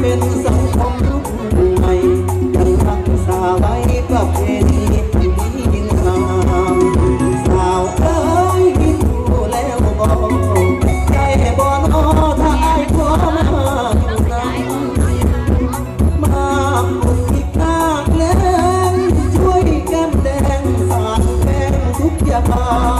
เป็นสังคมรุ่นใหม่กันรักษาไว้ประเพณีที่ดีงามสาวเอยคิดดูแล้วบอกใจบ่อนอทายขอมามาคนที่กล้าแกล้งช่วยกันแดงสารแกงทุกยาง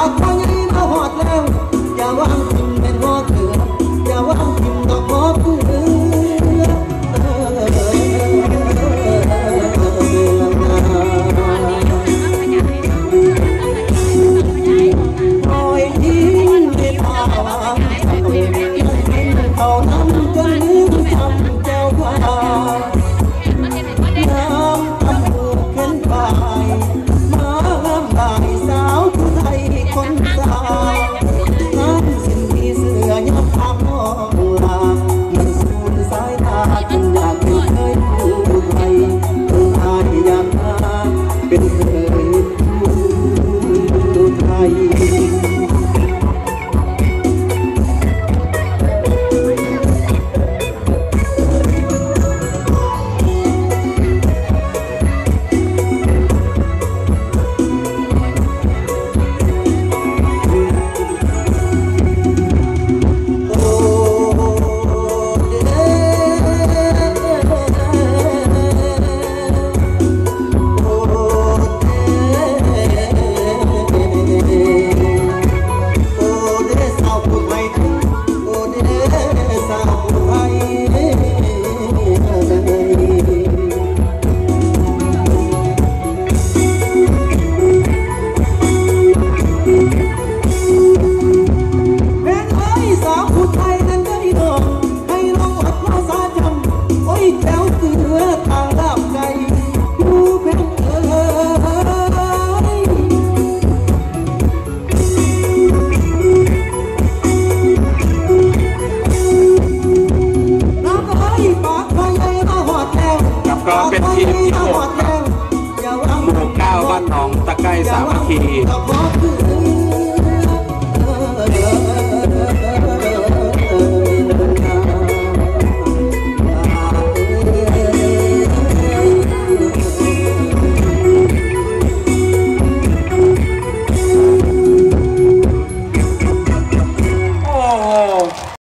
ากพอยังมาหอดแล้ว อย่าวางคุณเป็นหอด สามัคคีกับหมอคือ